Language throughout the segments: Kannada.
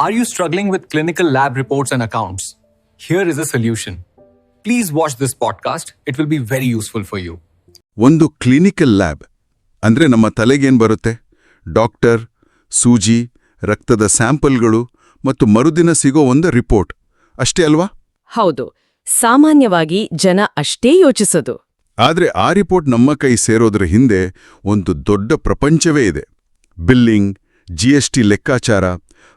Are you struggling with clinical lab reports and accounts? Here is a solution. Please watch this podcast. It will be very useful for you. ಒಂದು ಕ್ಲಿನಿಕಲ್ ಲ್ಯಾಬ್ ಅಂದ್ರೆ ನಮ್ಮ ತಲೆಗೇನ್ ಬರುತ್ತೆ ಡಾಕ್ಟರ್ ಸೂಜಿ ರಕ್ತದ ಸ್ಯಾಂಪಲ್ಗಳು ಮತ್ತು ಮರುದಿನ ಸಿಗೋ ಒಂದು ರಿಪೋರ್ಟ್ ಅಷ್ಟೇ ಅಲ್ವಾ ಹೌದು ಸಾಮಾನ್ಯವಾಗಿ ಜನ ಅಷ್ಟೇ ಯೋಚಿಸೋದು ಆದ್ರೆ ಆ ರಿಪೋರ್ಟ್ ನಮ್ಮ ಕೈ ಸೇರೋದ್ರ ಹಿಂದೆ ಒಂದು ದೊಡ್ಡ ಪ್ರಪಂಚವೇ ಇದೆ ಬಿಲ್ಲಿಂಗ್ ಜಿಎಸ್ಟಿ ಲೆಕ್ಕಾಚಾರ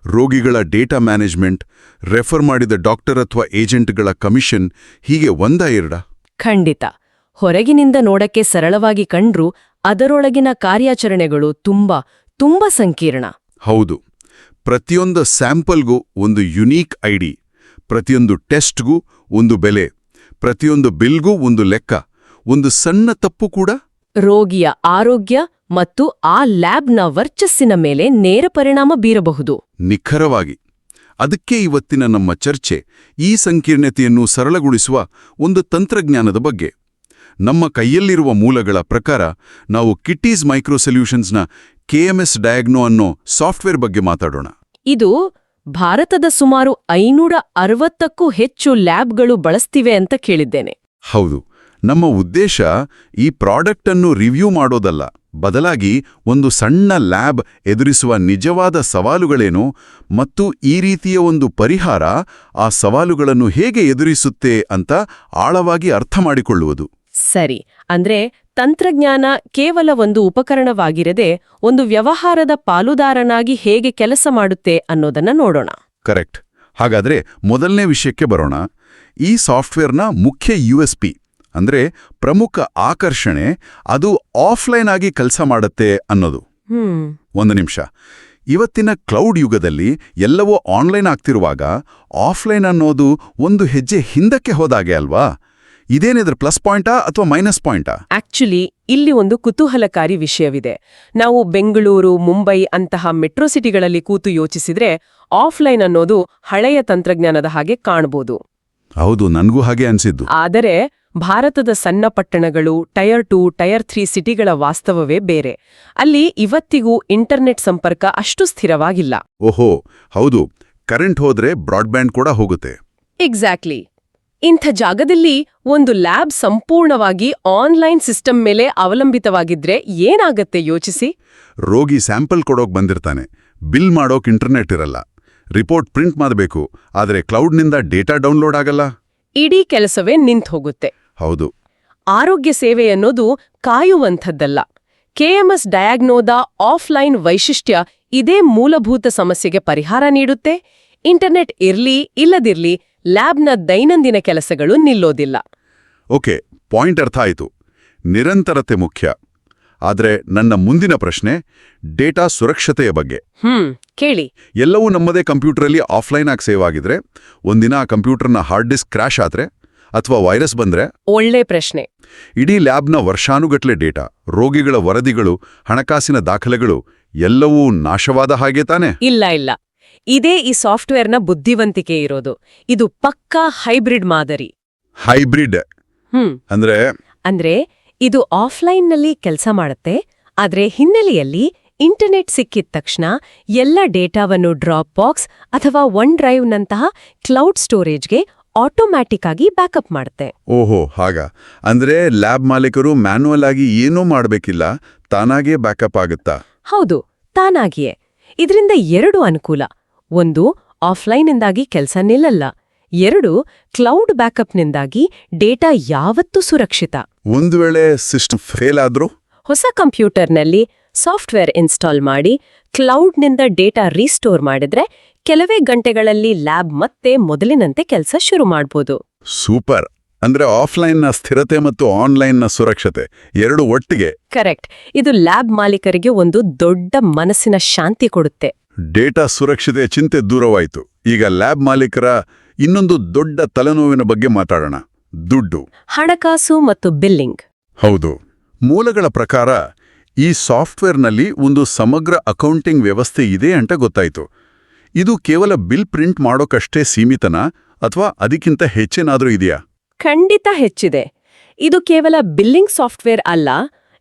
ರೋಗಿಗಳ ಡೇಟಾ ಮ್ಯಾನೇಜ್ಮೆಂಟ್ ರೆಫರ್ ಮಾಡಿದ ಡಾಕ್ಟರ್ ಅಥವಾ ಏಜೆಂಟ್ಗಳ ಕಮಿಷನ್ ಹೀಗೆ ಒಂದ ಎರಡ? ಖಂಡಿತ. ಹೊರಗಿನಿಂದ ನೋಡಕ್ಕೆ ಸರಳವಾಗಿ ಕಂಡ್ರೂ ಅದರೊಳಗಿನ ಕಾರ್ಯಾಚರಣೆಗಳು ತುಂಬಾ ತುಂಬಾ ಸಂಕೀರ್ಣ. ಹೌದು. ಪ್ರತಿಯೊಂದು ಸ್ಯಾಂಪಲ್ಗೂ ಒಂದು ಯುನೀಕ್ ಐಡಿ ಪ್ರತಿಯೊಂದು ಟೆಸ್ಟ್ಗೂ ಒಂದು ಬೆಲೆ ಪ್ರತಿಯೊಂದು ಬಿಲ್ಗೂ ಒಂದು ಲೆಕ್ಕ ಒಂದು ಸಣ್ಣ ತಪ್ಪು ಕೂಡ ರೋಗಿಯ ಆರೋಗ್ಯ ಮತ್ತು ಆ ಲ್ಯಾಬ್ನ ವರ್ಚಸ್ಸಿನ ಮೇಲೆ ನೇರ ಪರಿಣಾಮ ಬೀರಬಹುದು. ನಿಖರವಾಗಿ ಅದಕ್ಕೆ ಇವತ್ತಿನ ನಮ್ಮ ಚರ್ಚೆ ಈ ಸಂಕೀರ್ಣತೆಯನ್ನು ಸರಳಗೊಳಿಸುವ ಒಂದು ತಂತ್ರಜ್ಞಾನದ ಬಗ್ಗೆ. ನಮ್ಮ ಕೈಯಲ್ಲಿರುವ ಮೂಲಗಳ ಪ್ರಕಾರ ನಾವು ಕಿಟ್ಟೀಸ್ ಮೈಕ್ರೋ ಸೊಲ್ಯೂಷನ್ಸ್ನ ಕೆಎಂಎಸ್ ಡಯಾಗ್ನೋ ಅನ್ನೋ ಸಾಫ್ಟ್ವೇರ್ ಬಗ್ಗೆ ಮಾತಾಡೋಣ. ಇದು ಭಾರತದ ಸುಮಾರು ಐನೂರ ಅರವತ್ತಕ್ಕೂ ಹೆಚ್ಚು ಲ್ಯಾಬ್ಗಳು ಬಳಸ್ತಿವೆ ಅಂತ ಕೇಳಿದ್ದೇನೆ. ಹೌದು. ನಮ್ಮ ಉದ್ದೇಶ ಈ ಪ್ರಾಡಕ್ಟನ್ನು ರಿವ್ಯೂ ಮಾಡೋದಲ್ಲ. ಬದಲಾಗಿ ಒಂದು ಸಣ್ಣ ಲ್ಯಾಬ್ ಎದುರಿಸುವ ನಿಜವಾದ ಸವಾಲುಗಳೇನು ಮತ್ತು ಈ ರೀತಿಯ ಒಂದು ಪರಿಹಾರ ಆ ಸವಾಲುಗಳನ್ನು ಹೇಗೆ ಎದುರಿಸುತ್ತೆ ಅಂತ ಆಳವಾಗಿ ಅರ್ಥ ಮಾಡಿಕೊಳ್ಳುವುದು. ಸರಿ ಅಂದ್ರೆ ತಂತ್ರಜ್ಞಾನ ಕೇವಲ ಒಂದು ಉಪಕರಣವಾಗಿರದೆ ಒಂದು ವ್ಯವಹಾರದ ಪಾಲುದಾರನಾಗಿ ಹೇಗೆ ಕೆಲಸ ಮಾಡುತ್ತೆ ಅನ್ನೋದನ್ನ ನೋಡೋಣ. ಕರೆಕ್ಟ್. ಹಾಗಾದ್ರೆ ಮೊದಲನೇ ವಿಷಯಕ್ಕೆ ಬರೋಣ. ಈ ಸಾಫ್ಟ್ವೇರ್ನ ಮುಖ್ಯ ಯು ಎಸ್ ಪಿ ಅಂದ್ರೆ ಪ್ರಮುಖ ಆಕರ್ಷಣೆ ಅದು ಆಫ್ಲೈನ್ ಆಗಿ ಕೆಲಸ ಮಾಡುತ್ತೆ ಅನ್ನೋದು. ಒಂದು ನಿಮಿಷ. ಇವತ್ತಿನ ಕ್ಲೌಡ್ ಯುಗದಲ್ಲಿ ಎಲ್ಲವೂ ಆನ್ಲೈನ್ ಆಗ್ತಿರುವಾಗ ಆಫ್ಲೈನ್ ಅನ್ನೋದು ಒಂದು ಹೆಜ್ಜೆ ಹಿಂದಕ್ಕೆ ಹೋದಾಗೆ ಅಲ್ವಾ? ಇದೇನಿದ್ರೆ ಪ್ಲಸ್ ಪಾಯಿಂಟಾ ಅಥವಾ ಮೈನಸ್ ಪಾಯಿಂಟಾ ಆಕ್ಚುಲಿ ಇಲ್ಲಿ ಒಂದು ಕುತೂಹಲಕಾರಿ ವಿಷಯವಿದೆ. ನಾವು ಬೆಂಗಳೂರು ಮುಂಬೈ ಅಂತಹ ಮೆಟ್ರೋ ಸಿಟಿಗಳಲ್ಲಿ ಕೂತು ಯೋಚಿಸಿದ್ರೆ ಆಫ್ಲೈನ್ ಅನ್ನೋದು ಹಳೆಯ ತಂತ್ರಜ್ಞಾನದ ಹಾಗೆ ಕಾಣಬಹುದು ಹೌದು ನನಗೂ ಹಾಗೆ ಅನಿಸಿದ್ದು. ಆದರೆ ಭಾರತದ ಸಣ್ಣ ಪಟ್ಟಣಗಳು ಟಯರ್ ಟು ಟಯರ್ ಥ್ರೀ ಸಿಟಿಗಳ ವಾಸ್ತವವೇ ಬೇರೆ. ಅಲ್ಲಿ ಇವತ್ತಿಗೂ ಇಂಟರ್ನೆಟ್ ಸಂಪರ್ಕ ಅಷ್ಟು ಸ್ಥಿರವಾಗಿಲ್ಲ. ಓಹೋ ಹೌದು. ಕರೆಂಟ್ ಹೋದ್ರೆ ಬ್ರಾಡ್ಬ್ಯಾಂಡ್ ಕೂಡ ಹೋಗುತ್ತೆ. ಎಕ್ಸಾಕ್ಟ್ಲಿ. ಇಂಥ ಜಾಗದಲ್ಲಿ ಒಂದು ಲ್ಯಾಬ್ ಸಂಪೂರ್ಣವಾಗಿ ಆನ್ಲೈನ್ ಸಿಸ್ಟಮ್ ಮೇಲೆ ಅವಲಂಬಿತವಾಗಿದ್ರೆ ಏನಾಗತ್ತೆ ಯೋಚಿಸಿ? ರೋಗಿ ಸ್ಯಾಂಪಲ್ ಕೊಡೋಕ್ ಬಂದಿರ್ತಾನೆ. ಬಿಲ್ ಮಾಡೋಕ್ ಇಂಟರ್ನೆಟ್ ಇರಲ್ಲ. ರಿಪೋರ್ಟ್ ಪ್ರಿಂಟ್ ಮಾಡಬೇಕು ಆದರೆ ಕ್ಲೌಡ್ನಿಂದ ಡೇಟಾ ಡೌನ್ಲೋಡ್ ಆಗಲ್ಲ. ಇಡೀ ಕೆಲಸವೇ ನಿಂತ್ ಹೋಗುತ್ತೆ ಹೌದು. ಆರೋಗ್ಯ ಸೇವೆ ಅನ್ನೋದು ಕಾಯುವಂಥದ್ದಲ್ಲ. ಕೆಎಂಎಸ್ ಡಯಾಗ್ನೋದ ಆಫ್ಲೈನ್ ವೈಶಿಷ್ಟ್ಯ ಇದೇ ಮೂಲಭೂತ ಸಮಸ್ಯೆಗೆ ಪರಿಹಾರ ನೀಡುತ್ತೆ. ಇಂಟರ್ನೆಟ್ ಇರ್ಲಿ ಇಲ್ಲದಿರ್ಲಿ ಲ್ಯಾಬ್ನ ದೈನಂದಿನ ಕೆಲಸಗಳು ನಿಲ್ಲೋದಿಲ್ಲ. ಓಕೆ ಪಾಯಿಂಟ್ ಅರ್ಥ ಆಯಿತು. ನಿರಂತರತೆ ಮುಖ್ಯ. ಆದರೆ ನನ್ನ ಮುಂದಿನ ಪ್ರಶ್ನೆ ಡೇಟಾ ಸುರಕ್ಷತೆಯ ಬಗ್ಗೆ. ಹ್ಮ್ ಕೇಳಿ. ಎಲ್ಲವೂ ನಮ್ಮದೇ ಕಂಪ್ಯೂಟರಲ್ಲಿ ಆಫ್ಲೈನ್ ಆಗಿ ಸೇವ್ ಆಗಿದ್ರೆ ಒಂದಿನ ಆ ಕಂಪ್ಯೂಟರ್ನ ಹಾರ್ಡ್ ಡಿಸ್ಕ್ ಕ್ರಾಶ್ ಆದ್ರೆ ಅಥವಾ ವೈರಸ್ ಬಂದ್ರೆ? ಒಳ್ಳೆ ಪ್ರಶ್ನೆ. ಇಡೀ ಲ್ಯಾಬ್ನ ವರ್ಷಾನುಗಟ್ಲೆ ಡೇಟಾ ರೋಗಿಗಳ ವರದಿಗಳು ಹಣಕಾಸಿನ ದಾಖಲೆಗಳು ಎಲ್ಲವೂ ನಾಶವಾದ ಹಾಗೆ ತಾನೆ? ಇಲ್ಲ ಇಲ್ಲ. ಇದೇ ಈ ಸಾಫ್ಟ್ವೇರ್ನ ಬುದ್ಧಿವಂತಿಕೆ ಇರೋದು. ಇದು ಪಕ್ಕಾ ಹೈಬ್ರಿಡ್ ಮಾದರಿ. ಹೈಬ್ರಿಡ್? ಹ್ಮ್. ಅಂದ್ರೆ? ಅಂದ್ರೆ ಇದು ಆಫ್ಲೈನ್ನಲ್ಲಿ ಕೆಲಸ ಮಾಡುತ್ತೆ ಆದ್ರೆ ಹಿನ್ನೆಲೆಯಲ್ಲಿ ಇಂಟರ್ನೆಟ್ ಸಿಕ್ಕಿದ ತಕ್ಷಣ ಎಲ್ಲ ಡೇಟಾವನ್ನು ಡ್ರಾಪ್ ಬಾಕ್ಸ್ ಅಥವಾ ಒನ್ ಡ್ರೈವ್ನಂತಹ ಕ್ಲೌಡ್ ಸ್ಟೋರೇಜ್ಗೆ ಆಟೋಮ್ಯಾಟಿಕ್ ಆಗಿ ಬ್ಯಾಕಪ್ ಮಾಡುತ್ತೆ. ಓಹೋ ಹಾಗ. ಅಂದ್ರೆ ಲ್ಯಾಬ್ ಮಾಲೀಕರು ಮ್ಯಾನುವಲ್ ಆಗಿ ಏನೂ ಮಾಡಬೇಕಿಲ್ಲ ತಾನಾಗೇ ಬ್ಯಾಕಪ್ ಆಗುತ್ತಾ? ಹೌದು ತಾನಾಗಿಯೇ. ಇದರಿಂದ ಎರಡು ಅನುಕೂಲ. ಒಂದು ಆಫ್ಲೈನ್ನಿಂದಾಗಿ ಕೆಲಸ ನಿಲ್ಲಲ್ಲ. ಎರಡು ಕ್ಲೌಡ್ ಬ್ಯಾಕಪ್ನಿಂದಾಗಿ ಡೇಟಾ ಯಾವತ್ತೂ ಸುರಕ್ಷಿತ. ಒಂದು ವೇಳೆ ಸಿಸ್ಟಮ್ ಫೇಲ್ ಆದ್ರೂ? ಹೊಸ ಕಂಪ್ಯೂಟರ್ನಲ್ಲಿ ಸಾಫ್ಟ್ವೇರ್ ಇನ್ಸ್ಟಾಲ್ ಮಾಡಿ ಕ್ಲೌಡ್ನಿಂದ ಡೇಟಾ ರೀಸ್ಟೋರ್ ಮಾಡಿದ್ರೆ ಕೆಲವೇ ಗಂಟೆಗಳಲ್ಲಿ ಲ್ಯಾಬ್ ಮತ್ತೆ ಮೊದಲಿನಂತೆ ಕೆಲಸ ಶುರು ಮಾಡ್ಬೋದು. ಸೂಪರ್. ಅಂದ್ರೆ ಆಫ್ಲೈನ್ನ ಸ್ಥಿರತೆ ಮತ್ತು ಆನ್ಲೈನ್ನ ಸುರಕ್ಷತೆ ಎರಡು ಒಟ್ಟಿಗೆ. ಕರೆಕ್ಟ್ ಇದು ಲ್ಯಾಬ್ ಮಾಲೀಕರಿಗೆ ಒಂದು ದೊಡ್ಡ ಮನಸ್ಸಿನ ಶಾಂತಿ ಕೊಡುತ್ತೆ. ಡೇಟಾ ಸುರಕ್ಷತೆ ಚಿಂತೆ ದೂರವಾಯಿತು. ಈಗ ಲ್ಯಾಬ್ ಮಾಲೀಕರ ಇನ್ನೊಂದು ದೊಡ್ಡ ತಲೆನೋವಿನ ಬಗ್ಗೆ ಮಾತಾಡೋಣ. ದುಡ್ಡು. ಹಣಕಾಸು ಮತ್ತು ಬಿಲ್ಲಿಂಗ್ ಹೌದು. ಮೂಲಗಳ ಪ್ರಕಾರ ಈ ಸಾಫ್ಟ್ವೇರ್ನಲ್ಲಿ ಒಂದು ಸಮಗ್ರ ಅಕೌಂಟಿಂಗ್ ವ್ಯವಸ್ಥೆ ಇದೆ ಅಂತ ಗೊತ್ತಾಯ್ತು. ಇದು ಕೇವಲ ಬಿಲ್ ಪ್ರಿಂಟ್ ಮಾಡೋಕಷ್ಟೇ ಸೀಮಿತನಾ ಅಥವಾ ಅದಕ್ಕಿಂತ ಹೆಚ್ಚೇನಾದರೂ ಇದೆಯಾ? ಖಂಡಿತ ಹೆಚ್ಚಿದೆ. ಇದು ಕೇವಲ ಬಿಲ್ಲಿಂಗ್ ಸಾಫ್ಟ್ವೇರ್ ಅಲ್ಲ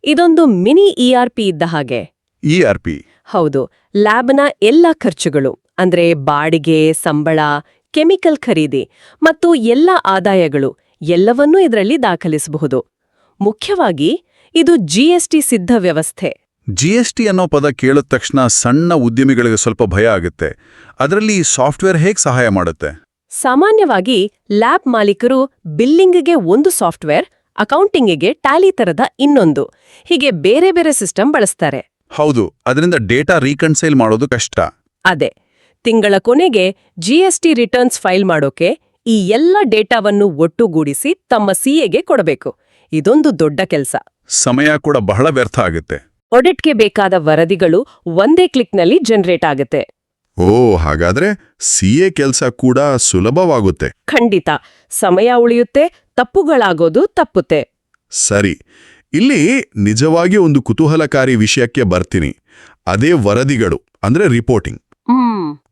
ಇದೊಂದು ಮಿನಿ ಇಆರ್ಪಿ ಇದ್ದ ಹಾಗೆ. E R P? ಹೌದು ಲ್ಯಾಬ್ನ ಎಲ್ಲ ಖರ್ಚುಗಳು ಅಂದ್ರೆ ಬಾಡಿಗೆ ಸಂಬಳ ಕೆಮಿಕಲ್ ಖರೀದಿ ಮತ್ತು ಎಲ್ಲ ಆದಾಯಗಳು ಎಲ್ಲವನ್ನೂ ಇದರಲ್ಲಿ ದಾಖಲಿಸಬಹುದು. ಮುಖ್ಯವಾಗಿ ಇದು ಜಿಎಸ್ಟಿ ಸಿದ್ಧ ವ್ಯವಸ್ಥೆ. ಜಿಎಸ್ಟಿ ಅನ್ನೋ ಪದ ಕೇಳಿದ ತಕ್ಷಣ ಸಣ್ಣ ಉದ್ಯಮಿಗಳಿಗೆ ಸ್ವಲ್ಪ ಭಯ ಆಗುತ್ತೆ. ಅದರಲ್ಲಿ ಈ ಸಾಫ್ಟ್ವೇರ್ ಹೇಗೆ ಸಹಾಯ ಮಾಡುತ್ತೆ? ಸಾಮಾನ್ಯವಾಗಿ ಲ್ಯಾಬ್ ಮಾಲೀಕರು ಬಿಲ್ಲಿಂಗ್ಗೆ ಒಂದು ಸಾಫ್ಟ್ವೇರ್ ಅಕೌಂಟಿಂಗಿಗೆ ಟ್ಯಾಲಿ ತರದ ಇನ್ನೊಂದು. ಹೀಗೆ ಬೇರೆ ಬೇರೆ ಸಿಸ್ಟಮ್ ಬಳಸ್ತಾರೆ. ಹೌದು ಅದರಿಂದ ಡೇಟಾ ರೀಕನ್ಸೈಲ್ ಮಾಡೋದು ಕಷ್ಟ. ಅದೇ. ತಿಂಗಳ ಕೊನೆಗೆ ಜಿಎಸ್ಟಿ ರಿಟರ್ನ್ಸ್ ಫೈಲ್ ಮಾಡೋಕೆ ಈ ಎಲ್ಲ ಡೇಟಾವನ್ನು ಒಟ್ಟುಗೂಡಿಸಿ ತಮ್ಮ ಸಿಎಗೆ ಕೊಡಬೇಕು. ಇದೊಂದು ದೊಡ್ಡ ಕೆಲಸ. ಸಮಯ ಕೂಡ ಬಹಳ ವ್ಯರ್ಥ ಆಗುತ್ತೆ. ಆಡಿಟ್ಗೆ ಬೇಕಾದ ವರದಿಗಳು ಒಂದೇ ಕ್ಲಿಕ್ನಲ್ಲಿ ಜನರೇಟ್ ಆಗುತ್ತೆ. ಓ ಹಾಗಾದ್ರೆ ಸಿಎ ಕೆಲಸ ಕೂಡ ಸುಲಭವಾಗುತ್ತೆ. ಖಂಡಿತ. ಸಮಯ ಉಳಿಯುತ್ತೆ ತಪ್ಪುಗಳಾಗೋದು ತಪ್ಪುತ್ತೆ. ಸರಿ. ಇಲ್ಲಿ ನಿಜವಾಗಿ ಒಂದು ಕುತೂಹಲಕಾರಿ ವಿಷಯಕ್ಕೆ ಬರ್ತೀನಿ. ಅದೇ ವರದಿಗಳು ಅಂದ್ರೆ ರಿಪೋರ್ಟಿಂಗ್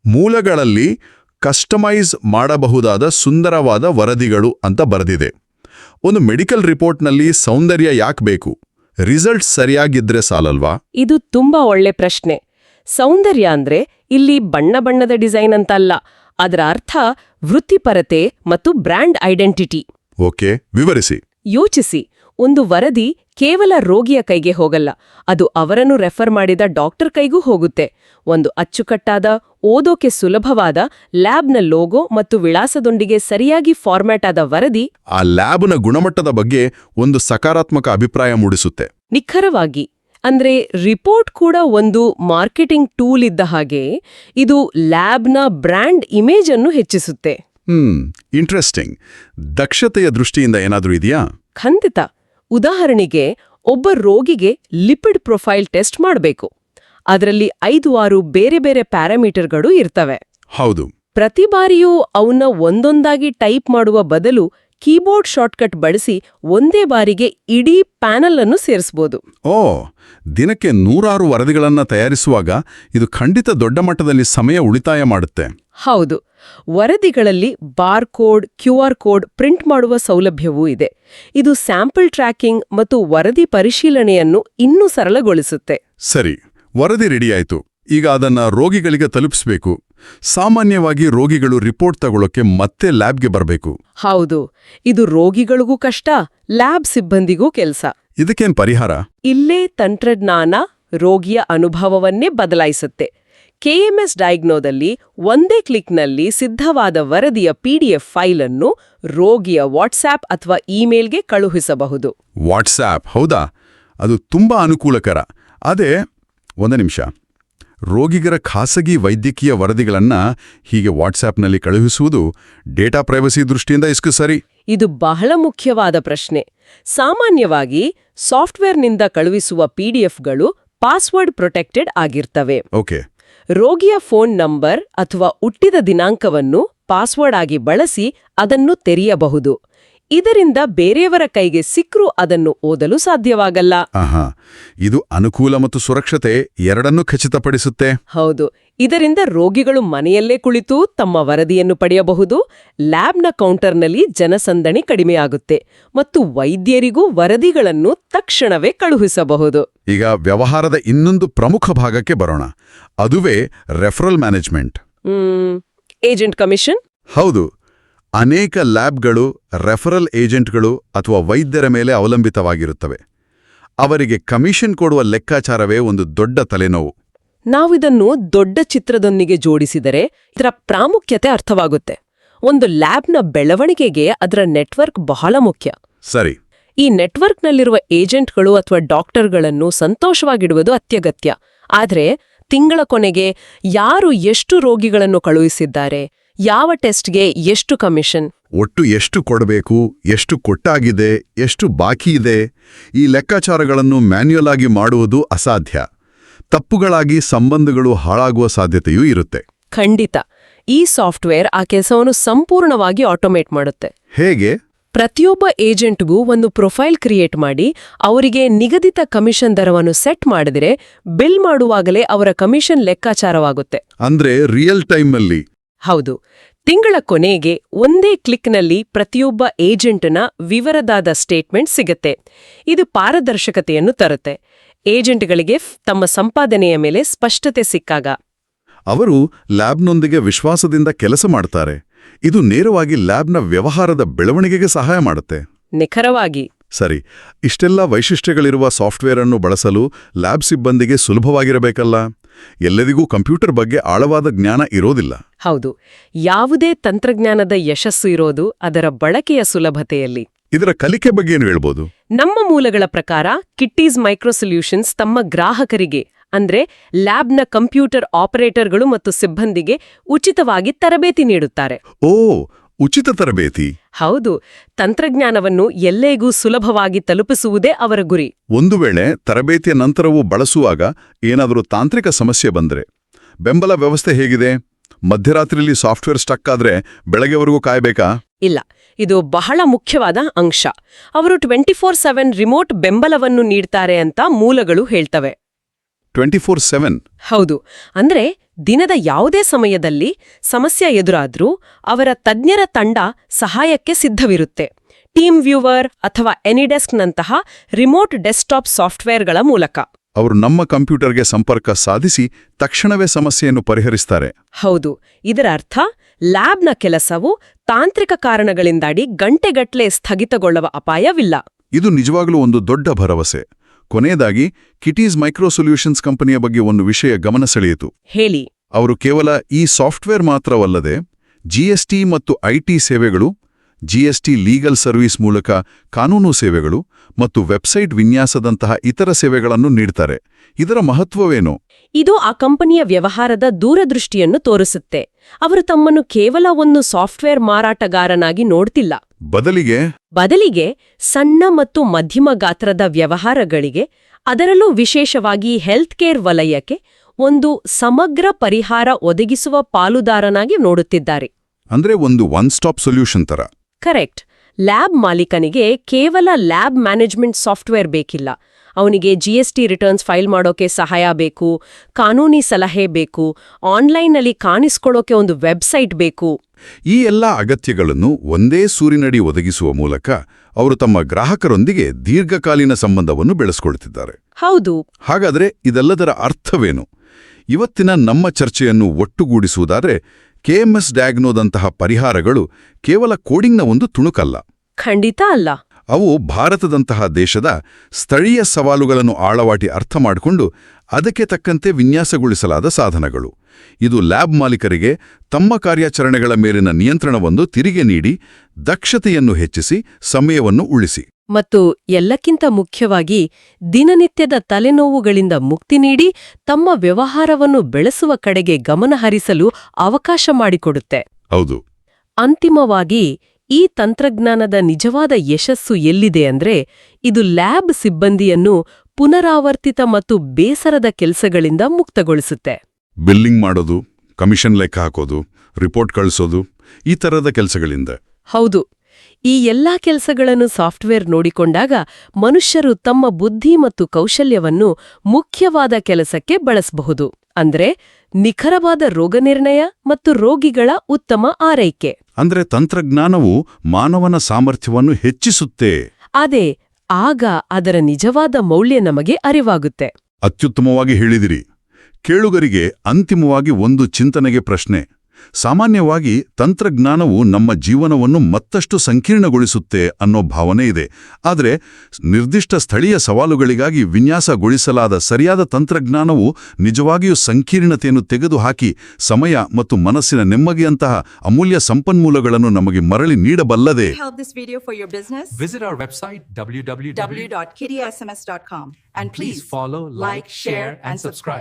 ಮೂಲಗಳಲ್ಲಿ ಕಸ್ಟಮೈಸ್ ಮಾಡಬಹುದಾದ ಸುಂದರವಾದ ವರದಿಗಳು ಅಂತ ಬರೆದಿದೆ. ಒಂದು ಮೆಡಿಕಲ್ ರಿಪೋರ್ಟ್ನಲ್ಲಿ ಸೌಂದರ್ಯ ಯಾಕೆ ಬೇಕು? ರಿಸಲ್ಟ್ ಸರಿಯಾಗಿದ್ರೆ ಸಾಲಲ್ವಾ? ಇದು ತುಂಬಾ ಒಳ್ಳೆ ಪ್ರಶ್ನೆ. ಸೌಂದರ್ಯ ಅಂದ್ರೆ ಇಲ್ಲಿ ಬಣ್ಣ ಬಣ್ಣದ ಡಿಸೈನ್ ಅಂತಲ್ಲ. ಅದರ ಅರ್ಥ ವೃತ್ತಿಪರತೆ ಮತ್ತು ಬ್ರ್ಯಾಂಡ್ ಐಡೆಂಟಿಟಿ. ಓಕೆ ವಿವರಿಸಿ. ಯೋಚಿಸಿ. ಒಂದು ವರದಿ ಕೇವಲ ರೋಗಿಯ ಕೈಗೆ ಹೋಗಲ್ಲ ಅದು ಅವರನ್ನು ರೆಫರ್ ಮಾಡಿದ ಡಾಕ್ಟರ್ ಕೈಗೂ ಹೋಗುತ್ತೆ. ಒಂದು ಅಚ್ಚುಕಟ್ಟಾದ ಓದೋಕೆ ಸುಲಭವಾದ ಲ್ಯಾಬ್ನ ಲೋಗೋ ಮತ್ತು ವಿಳಾಸದೊಂದಿಗೆ ಸರಿಯಾಗಿ ಫಾರ್ಮ್ಯಾಟ್ ಆದ ವರದಿ ಆ ಲ್ಯಾಬ್ನ ಗುಣಮಟ್ಟದ ಬಗ್ಗೆ ಒಂದು ಸಕಾರಾತ್ಮಕ ಅಭಿಪ್ರಾಯ ಮೂಡಿಸುತ್ತೆ. ನಿಖರವಾಗಿ ಅಂದ್ರೆ ರಿಪೋರ್ಟ್ ಕೂಡ ಒಂದು ಮಾರ್ಕೆಟಿಂಗ್ ಟೂಲ್ ಇದ್ದ ಹಾಗೆ ಇದು ಲ್ಯಾಬ್ನ ಬ್ರ್ಯಾಂಡ್ ಇಮೇಜ್ ಅನ್ನು ಹೆಚ್ಚಿಸುತ್ತೆ. Hmm interesting. ದಕ್ಷತೆಯ ದೃಷ್ಟಿಯಿಂದ ಏನಾದರೂ ಇದೆಯಾ? ಖಂಡಿತ. ಉದಾಹರಣೆಗೆ ಒಬ್ಬ ರೋಗಿಗೆ ಲಿಪಿಡ್ ಪ್ರೊಫೈಲ್ ಟೆಸ್ಟ್ ಮಾಡಬೇಕು. ಅದರಲ್ಲಿ ಐದು ಆರು ಬೇರೆ ಬೇರೆ ಪ್ಯಾರಾಮೀಟರ್ಗಳು ಇರ್ತವೆ. ಹೌದು. ಪ್ರತಿ ಬಾರಿಯೂ ಅವನ್ನ ಒಂದೊಂದಾಗಿ ಟೈಪ್ ಮಾಡುವ ಬದಲು ಕೀಬೋರ್ಡ್ ಶಾರ್ಟ್ಕಟ್ ಬಳಸಿ ಒಂದೇ ಬಾರಿಗೆ ಇಡೀ ಪ್ಯಾನಲ್ ಅನ್ನು ಸೇರಿಸಬಹುದು ಓ ದಿನಕ್ಕೆ ನೂರಾರು ವರದಿಗಳನ್ನ ತಯಾರಿಸುವಾಗ ಇದು ಖಂಡಿತ ದೊಡ್ಡ ಮಟ್ಟದಲ್ಲಿ ಸಮಯ ಉಳಿತಾಯ ಮಾಡುತ್ತೆ. ಹೌದು. ವರದಿಗಳಲ್ಲಿ bar code QR code print ಮಾಡುವ ಸೌಲಭ್ಯವೂ ಇದೆ. ಇದು ಸ್ಯಾಂಪಲ್ ಟ್ರ್ಯಾಕಿಂಗ್ ಮತ್ತು ವರದಿ ಪರಿಶೀಲನೆಯನ್ನು ಇನ್ನೂ ಸರಳಗೊಳಿಸುತ್ತೆ. ಸರಿ ವರದಿ ರೆಡಿಯಾಯಿತು ಈಗ ಅದನ್ನ ರೋಗಿಗಳಿಗೆ ತಲುಪಿಸಬೇಕು. ಸಾಮಾನ್ಯವಾಗಿ ರೋಗಿಗಳು ರಿಪೋರ್ಟ್ ತಗೊಳ್ಳೋಕೆ ಮತ್ತೆ ಲ್ಯಾಬ್ಗೆ ಬರಬೇಕು. ಹೌದು ಇದು ರೋಗಿಗಳಿಗೂ ಕಷ್ಟ ಲ್ಯಾಬ್ ಸಿಬ್ಬಂದಿಗೂ ಕೆಲಸ. ಇದಕ್ಕೇನ್ ಪರಿಹಾರ? ಇಲ್ಲೇ ತಂತ್ರಜ್ಞಾನ ರೋಗಿಯ ಅನುಭವವನ್ನೇ ಬದಲಾಯಿಸುತ್ತೆ. ಕೆಎಂಎಸ್ ಡಯಾಗ್ನೋದಲ್ಲಿ ಒಂದೇ ಕ್ಲಿಕ್ನಲ್ಲಿ ಸಿದ್ಧವಾದ ವರದಿಯ ಪಿಡಿಎಫ್ ಫೈಲ್ ಅನ್ನು ರೋಗಿಯ ವಾಟ್ಸ್ಆಪ್ ಅಥವಾ ಇಮೇಲ್ಗೆ ಕಳುಹಿಸಬಹುದು. ವಾಟ್ಸ್ಆಪ್ ಹೌದಾ? ಅದು ತುಂಬಾ ಅನುಕೂಲಕರ. ಅದೇ ಒಂದು ನಿಮಿಷ. ರೋಗಿಗರ ಖಾಸಗಿ ವೈದ್ಯಕೀಯ ವರದಿಗಳನ್ನ ಹೀಗೆ ವಾಟ್ಸ್ಆಪ್ನಲ್ಲಿ ಕಳುಹಿಸುವುದು ಡೇಟಾ ಪ್ರೈವಸಿ ದೃಷ್ಟಿಯಿಂದ ಇಸ್ಕು ಸರಿ. ಇದು ಬಹಳ ಮುಖ್ಯವಾದ ಪ್ರಶ್ನೆ. ಸಾಮಾನ್ಯವಾಗಿ ಸಾಫ್ಟ್ವೇರ್ನಿಂದ ಕಳುಹಿಸುವ ಪಿಡಿಎಫ್ಗಳು ಪಾಸ್ವರ್ಡ್ ಪ್ರೊಟೆಕ್ಟೆಡ್ ಆಗಿರ್ತವೆ. ಓಕೆ. ರೋಗಿಯ ಫೋನ್ ನಂಬರ್ ಅಥವಾ ಹುಟ್ಟಿದ ದಿನಾಂಕವನ್ನು ಪಾಸ್ವರ್ಡ್ ಆಗಿ ಬಳಸಿ ಅದನ್ನು ತೆರೆಯಬಹುದು. ಇದರಿಂದ ಬೇರೆಯವರ ಕೈಗೆ ಸಿಕ್ಕರೂ ಅದನ್ನು ಓದಲು ಸಾಧ್ಯವಾಗಲ್ಲ. ಆಹಾ ಇದು ಅನುಕೂಲ ಮತ್ತು ಸುರಕ್ಷತೆ ಎರಡನ್ನೂ ಖಚಿತಪಡಿಸುತ್ತೆ. ಹೌದು ಇದರಿಂದ ರೋಗಿಗಳು ಮನೆಯಲ್ಲೇ ಕುಳಿತು ತಮ್ಮ ವರದಿಯನ್ನು ಪಡೆಯಬಹುದು ಲ್ಯಾಬ್ನ ಕೌಂಟರ್ನಲ್ಲಿ ಜನಸಂದಣಿ ಕಡಿಮೆಯಾಗುತ್ತೆ ಮತ್ತು ವೈದ್ಯರಿಗೂ ವರದಿಗಳನ್ನು ತಕ್ಷಣವೇ ಕಳುಹಿಸಬಹುದು. ಈಗ ವ್ಯವಹಾರದ ಇನ್ನೊಂದು ಪ್ರಮುಖ ಭಾಗಕ್ಕೆ ಬರೋಣ ಅದುವೇ referral management. Hmm agent commission? ಹೌದು ಅನೇಕ ಲ್ಯಾಬ್ಗಳು ರೆಫರಲ್ ಏಜೆಂಟ್ಗಳು ಅಥವಾ ವೈದ್ಯರ ಮೇಲೆ ಅವಲಂಬಿತವಾಗಿರುತ್ತವೆ. ಅವರಿಗೆ ಕಮಿಷನ್ ಕೊಡುವ ಲೆಕ್ಕಾಚಾರವೇ ಒಂದು ದೊಡ್ಡ ತಲೆನೋವು. ನಾವಿದನ್ನು ದೊಡ್ಡ ಚಿತ್ರದೊಂದಿಗೆ ಜೋಡಿಸಿದರೆ ಇದರ ಪ್ರಾಮುಖ್ಯತೆ ಅರ್ಥವಾಗುತ್ತೆ. ಒಂದು ಲ್ಯಾಬ್ನ ಬೆಳವಣಿಗೆಗೆ ಅದರ ನೆಟ್ವರ್ಕ್ ಬಹಳ ಮುಖ್ಯ. ಸರಿ. ಈ ನೆಟ್ವರ್ಕ್ನಲ್ಲಿರುವ ಏಜೆಂಟ್ಗಳು ಅಥವಾ ಡಾಕ್ಟರ್ಗಳನ್ನು ಸಂತೋಷವಾಗಿಡುವುದು ಅತ್ಯಗತ್ಯ. ಆದರೆ ತಿಂಗಳ ಕೊನೆಗೆ ಯಾರು ಎಷ್ಟು ರೋಗಿಗಳನ್ನು ಕಳುಹಿಸಿದ್ದಾರೆ ಯಾವ ಟೆಸ್ಟ್ಗೆ ಎಷ್ಟು ಕಮಿಷನ್? ಒಟ್ಟು ಎಷ್ಟು ಕೊಡಬೇಕು ಎಷ್ಟು ಕೊಟ್ಟಾಗಿದೆ ಎಷ್ಟು ಬಾಕಿ ಇದೆ? ಈ ಲೆಕ್ಕಾಚಾರಗಳನ್ನು ಮ್ಯಾನ್ಯುಯಲ್ ಆಗಿ ಮಾಡುವುದು ಅಸಾಧ್ಯ. ತಪ್ಪುಗಳಾಗಿ ಸಂಬಂಧಗಳು ಹಾಳಾಗುವ ಸಾಧ್ಯತೆಯೂ ಇರುತ್ತೆ. ಖಂಡಿತ. ಈ ಸಾಫ್ಟ್ವೇರ್ ಆ ಕೆಲಸವನ್ನು ಸಂಪೂರ್ಣವಾಗಿ ಆಟೋಮೇಟ್ ಮಾಡುತ್ತೆ. ಹೇಗೆ? ಪ್ರತಿಯೊಬ್ಬ ಏಜೆಂಟ್ಗೂ ಒಂದು ಪ್ರೊಫೈಲ್ ಕ್ರಿಯೇಟ್ ಮಾಡಿ ಅವರಿಗೆ ನಿಗದಿತ ಕಮಿಷನ್ ದರವನ್ನು ಸೆಟ್ ಮಾಡಿದರೆ ಬಿಲ್ ಮಾಡುವಾಗಲೇ ಅವರ ಕಮಿಷನ್ ಲೆಕ್ಕಾಚಾರವಾಗುತ್ತೆ. ಅಂದ್ರೆ ರಿಯಲ್ ಟೈಮಲ್ಲಿ ಹೌದು. ತಿಂಗಳ ಕೊನೆಗೆ ಒಂದೇ ಕ್ಲಿಕ್ನಲ್ಲಿ ಪ್ರತಿಯೊಬ್ಬ ಏಜೆಂಟ್ನ ವಿವರದಾದ ಸ್ಟೇಟ್ಮೆಂಟ್ ಸಿಗತ್ತೆ. ಇದು ಪಾರದರ್ಶಕತೆಯನ್ನು ತರುತ್ತೆ. ಏಜೆಂಟ್ಗಳಿಗೆ ತಮ್ಮ ಸಂಪಾದನೆಯ ಮೇಲೆ ಸ್ಪಷ್ಟತೆ ಸಿಕ್ಕಾಗ. ಅವರು ಲ್ಯಾಬ್ನೊಂದಿಗೆ ವಿಶ್ವಾಸದಿಂದ ಕೆಲಸ ಮಾಡ್ತಾರೆ. ಇದು ನೇರವಾಗಿ ಲ್ಯಾಬ್ನ ವ್ಯವಹಾರದ ಬೆಳವಣಿಗೆಗೆ ಸಹಾಯ ಮಾಡುತ್ತೆ. ನಿಖರವಾಗಿ. ಸರಿ. ಇಷ್ಟೆಲ್ಲ ವೈಶಿಷ್ಟ್ಯಗಳಿರುವ ಸಾಫ್ಟ್ವೇರ್ ಅನ್ನು ಬಳಸಲು ಲ್ಯಾಬ್ ಸಿಬ್ಬಂದಿಗೆ ಸುಲಭವಾಗಿರಬೇಕಲ್ಲ? ಎಲ್ಲರಿಗೂ ಕಂಪ್ಯೂಟರ್ ಬಗ್ಗೆ ಆಳವಾದ ಜ್ಞಾನ ಇರೋದಿಲ್ಲ. ಹೌದು. ಯಾವುದೇ ತಂತ್ರಜ್ಞಾನದ ಯಶಸ್ಸು ಇರೋದು ಅದರ ಬಳಕೆಯ ಸುಲಭತೆಯಲ್ಲಿ. ಇದರ ಕಲಿಕೆ ಬಗ್ಗೆ ಏನು ಹೇಳ್ಬೋದು? ನಮ್ಮ ಮೂಲಗಳ ಪ್ರಕಾರ ಕಿಟ್ಟೀಸ್ ಮೈಕ್ರೋ ಸೊಲ್ಯೂಷನ್ಸ್ ತಮ್ಮ ಗ್ರಾಹಕರಿಗೆ ಅಂದ್ರೆ ಲ್ಯಾಬ್ನ ಕಂಪ್ಯೂಟರ್ ಆಪರೇಟರ್ಗಳು ಮತ್ತು ಸಿಬ್ಬಂದಿಗೆ ಉಚಿತವಾಗಿ ತರಬೇತಿ ನೀಡುತ್ತಾರೆ. ಓ ಉಚಿತ ತರಬೇತಿ. ಹೌದು ತಂತ್ರಜ್ಞಾನವನ್ನು ಎಲ್ಲೆಗೂ ಸುಲಭವಾಗಿ ತಲುಪಿಸುವುದೇ ಅವರ ಗುರಿ. ಒಂದು ವೇಳೆ ತರಬೇತಿಯ ನಂತರವೂ ಬಳಸುವಾಗ ಏನಾದರೂ ತಾಂತ್ರಿಕ ಸಮಸ್ಯೆ ಬಂದ್ರೆ ಬೆಂಬಲ ವ್ಯವಸ್ಥೆ ಹೇಗಿದೆ? ಮಧ್ಯರಾತ್ರಿಯಲ್ಲಿ ಸಾಫ್ಟ್ವೇರ್ ಸ್ಟಕ್ ಆದ್ರೆ ಬೆಳಗ್ಗೆವರೆಗೂ ಕಾಯಬೇಕಾ? ಇಲ್ಲ ಇದು ಬಹಳ ಮುಖ್ಯವಾದ ಅಂಶ. ಅವರು ಟ್ವೆಂಟಿ ಫೋರ್ ಸೆವೆನ್ ರಿಮೋಟ್ ಬೆಂಬಲವನ್ನು ನೀಡ್ತಾರೆ ಅಂತ ಮೂಲಗಳು ಹೇಳ್ತವೆ. Twenty four seven? ಹೌದು ಅಂದ್ರೆ ದಿನದ ಯಾವುದೇ ಸಮಯದಲ್ಲಿ ಸಮಸ್ಯೆ ಎದುರಾದ್ರೂ ಅವರ ತಜ್ಞರ ತಂಡ ಸಹಾಯಕ್ಕೆ ಸಿದ್ಧವಿರುತ್ತೆ. ಟೀಮ್ ವ್ಯೂವರ್ ಅಥವಾ ಎನಿಡೆಸ್ಕ್ನಂತಹ ರಿಮೋಟ್ ಡೆಸ್ಕ್ಟಾಪ್ ಸಾಫ್ಟ್ವೇರ್ಗಳ ಮೂಲಕ. ಅವರು ನಮ್ಮ ಕಂಪ್ಯೂಟರ್ಗೆ ಸಂಪರ್ಕ ಸಾಧಿಸಿ ತಕ್ಷಣವೇ ಸಮಸ್ಯೆಯನ್ನು ಪರಿಹರಿಸ್ತಾರೆ. ಹೌದು. ಇದರ ಅರ್ಥ ಲ್ಯಾಬ್ನ ಕೆಲಸವು ತಾಂತ್ರಿಕ ಕಾರಣಗಳಿಂದಾಡಿ ಗಂಟೆಗಟ್ಲೆ ಸ್ಥಗಿತಗೊಳ್ಳುವ ಅಪಾಯವಿಲ್ಲ. ಇದು ನಿಜವಾಗಲೂ ಒಂದು ದೊಡ್ಡ ಭರವಸೆ. ಕೊನೆಯದಾಗಿ ಕಿಟೀಸ್ ಮೈಕ್ರೋ ಸೊಲ್ಯೂಷನ್ಸ್ ಕಂಪನಿಯ ಬಗ್ಗೆ ಒಂದು ವಿಷಯ ಗಮನ ಸೆಳೆಯಿತು. ಹೇಳಿ. ಅವರು ಕೇವಲ ಈ ಸಾಫ್ಟ್ವೇರ್ ಮಾತ್ರವಲ್ಲದೆ ಜಿಎಸ್ಟಿ ಮತ್ತು ಐಟಿ ಸೇವೆಗಳು ಜಿಎಸ್ಟಿ ಲೀಗಲ್ ಸರ್ವಿಸ್ ಮೂಲಕ ಕಾನೂನು ಸೇವೆಗಳು ಮತ್ತು ವೆಬ್ಸೈಟ್ ವಿನ್ಯಾಸದಂತಹ ಇತರ ಸೇವೆಗಳನ್ನು ನೀಡ್ತಾರೆ. ಇದರ ಮಹತ್ವವೇನು? ಇದು ಆ ಕಂಪನಿಯ ವ್ಯವಹಾರದ ದೂರದೃಷ್ಟಿಯನ್ನು ತೋರಿಸುತ್ತೆ. ಅವರು ತಮ್ಮನ್ನು ಕೇವಲ ಒಂದು ಸಾಫ್ಟ್ವೇರ್ ಮಾರಾಟಗಾರನಾಗಿ ನೋಡ್ತಿಲ್ಲ. ಬದಲಿಗೆ ಬದಲಿಗೆ ಸಣ್ಣ ಮತ್ತು ಮಧ್ಯಮ ಗಾತ್ರದ ವ್ಯವಹಾರಗಳಿಗೆ ಅದರಲ್ಲೂ ವಿಶೇಷವಾಗಿ ಹೆಲ್ತ್ ಕೇರ್ ವಲಯಕ್ಕೆ ಒಂದು ಸಮಗ್ರ ಪರಿಹಾರ ಒದಗಿಸುವ ಪಾಲುದಾರನಾಗಿ ನೋಡುತ್ತಿದ್ದಾರೆ. ಅಂದ್ರೆ ಒಂದು ಒನ್ ಸ್ಟಾಪ್ ಸೊಲ್ಯೂಷನ್ ತರ. ಕರೆಕ್ಟ್. ಲ್ಯಾಬ್ ಮಾಲೀಕನಿಗೆ ಕೇವಲ ಲ್ಯಾಬ್ ಮ್ಯಾನೇಜ್ಮೆಂಟ್ ಸಾಫ್ಟ್ವೇರ್ ಬೇಕಿಲ್ಲ. ಅವನಿಗೆ ಜಿಎಸ್ಟಿ ರಿಟರ್ನ್ಸ್ ಫೈಲ್ ಮಾಡೋಕೆ ಸಹಾಯ ಬೇಕು ಕಾನೂನಿ ಸಲಹೆ ಬೇಕು ಆನ್ಲೈನ್ನಲ್ಲಿ ಕಾಣಿಸ್ಕೊಳ್ಳೋಕೆ ಒಂದು ವೆಬ್ಸೈಟ್ ಬೇಕು. ಈ ಎಲ್ಲ ಅಗತ್ಯಗಳನ್ನು ಒಂದೇ ಸೂರಿನಡಿ ಒದಗಿಸುವ ಮೂಲಕ ಅವರು ತಮ್ಮ ಗ್ರಾಹಕರೊಂದಿಗೆ ದೀರ್ಘಕಾಲೀನ ಸಂಬಂಧವನ್ನು ಬೆಳೆಸ್ಕೊಳ್ತಿದ್ದಾರೆ ಹೌದು. ಹಾಗಾದ್ರೆ ಇದೆಲ್ಲದರ ಅರ್ಥವೇನು? ಇವತ್ತಿನ ನಮ್ಮ ಚರ್ಚೆಯನ್ನು ಒಟ್ಟುಗೂಡಿಸುವುದಾದರೆ ಕೆಎಂಎಸ್ ಡ್ಯಾಗ್ನೋದಂತಹ ಪರಿಹಾರಗಳು ಕೇವಲ ಕೋಡಿಂಗ್ನ ಒಂದು ತುಣುಕಲ್ಲ. ಖಂಡಿತ ಅಲ್ಲ. ಅವು ಭಾರತದಂತಹ ದೇಶದ ಸ್ಥಳೀಯ ಸವಾಲುಗಳನ್ನು ಆಳವಾಟಿ ಅರ್ಥ ಮಾಡಿಕೊಂಡು ಅದಕ್ಕೆ ತಕ್ಕಂತೆ ವಿನ್ಯಾಸಗೊಳಿಸಲಾದ ಸಾಧನಗಳು. ಇದು ಲ್ಯಾಬ್ ಮಾಲೀಕರಿಗೆ ತಮ್ಮ ಕಾರ್ಯಾಚರಣೆಗಳ ಮೇಲಿನ ನಿಯಂತ್ರಣವನ್ನು ತಿರಿಗೆ ನೀಡಿ ದಕ್ಷತೆಯನ್ನು ಹೆಚ್ಚಿಸಿ ಸಮಯವನ್ನು ಉಳಿಸಿ. ಮತ್ತು ಎಲ್ಲಕ್ಕಿಂತ ಮುಖ್ಯವಾಗಿ ದಿನನಿತ್ಯದ ತಲೆನೋವುಗಳಿಂದ ಮುಕ್ತಿ ನೀಡಿ ತಮ್ಮ ವ್ಯವಹಾರವನ್ನು ಬೆಳೆಸುವ ಕಡೆಗೆ ಗಮನಹರಿಸಲು ಅವಕಾಶ ಮಾಡಿಕೊಡುತ್ತೆ. ಹೌದು. ಅಂತಿಮವಾಗಿ ಈ ತಂತ್ರಜ್ಞಾನದ ನಿಜವಾದ ಯಶಸ್ಸು ಎಲ್ಲಿದೆ ಅಂದ್ರೆ ಇದು ಲ್ಯಾಬ್ ಸಿಬ್ಬಂದಿಯನ್ನು ಪುನರಾವರ್ತಿತ ಮತ್ತು ಬೇಸರದ ಕೆಲಸಗಳಿಂದ ಮುಕ್ತಗೊಳಿಸುತ್ತೆ. ಬಿಲ್ಲಿಂಗ್ ಮಾಡೋದು ಕಮಿಷನ್ ಲೆಕ್ಕ ಹಾಕೋದು ರಿಪೋರ್ಟ್ ಕಳಿಸೋದು ಈ ಥರದ ಕೆಲಸಗಳಿಂದ. ಹೌದು. ಈ ಎಲ್ಲಾ ಕೆಲಸಗಳನ್ನು ಸಾಫ್ಟ್ವೇರ್ ನೋಡಿಕೊಂಡಾಗ ಮನುಷ್ಯರು ತಮ್ಮ ಬುದ್ಧಿ ಮತ್ತು ಕೌಶಲ್ಯವನ್ನು ಮುಖ್ಯವಾದ ಕೆಲಸಕ್ಕೆ ಬಳಸಬಹುದು. ಅಂದ್ರೆ ನಿಖರವಾದ ರೋಗನಿರ್ಣಯ ಮತ್ತು ರೋಗಿಗಳ ಉತ್ತಮ ಆರೈಕೆ. ಅಂದ್ರೆ ತಂತ್ರಜ್ಞಾನವು ಮಾನವನ ಸಾಮರ್ಥ್ಯವನ್ನು ಹೆಚ್ಚಿಸುತ್ತೆ. ಅದೇ ಆಗ ಅದರ ನಿಜವಾದ ಮೌಲ್ಯ ನಮಗೆ ಅರಿವಾಗುತ್ತೆ. ಅತ್ಯುತ್ತಮವಾಗಿ ಹೇಳಿದಿರಿ. ಕೇಳುಗರಿಗೆ ಅಂತಿಮವಾಗಿ ಒಂದು ಚಿಂತನೆಗೆ ಪ್ರಶ್ನೆ. ಸಾಮಾನ್ಯವಾಗಿ ತಂತ್ರಜ್ಞಾನವು ನಮ್ಮ ಜೀವನವನ್ನು ಮತ್ತಷ್ಟು ಸಂಕೀರ್ಣಗೊಳಿಸುತ್ತೆ ಅನ್ನೋ ಭಾವನೆ ಇದೆ. ಆದರೆ ನಿರ್ದಿಷ್ಟ ಸ್ಥಳೀಯ ಸವಾಲುಗಳಿಗಾಗಿ ವಿನ್ಯಾಸಗೊಳಿಸಲಾದ ಸರಿಯಾದ ತಂತ್ರಜ್ಞಾನವು ನಿಜವಾಗಿಯೂ ಸಂಕೀರ್ಣತೆಯನ್ನು ತೆಗೆದುಹಾಕಿ ಸಮಯ ಮತ್ತು ಮನಸ್ಸಿನ ನೆಮ್ಮದಿಯಂತಹ ಅಮೂಲ್ಯ ಸಂಪನ್ಮೂಲಗಳನ್ನು ನಮಗೆ ಮರಳಿ ನೀಡಬಲ್ಲದೆ. And please follow, like, share, and subscribe.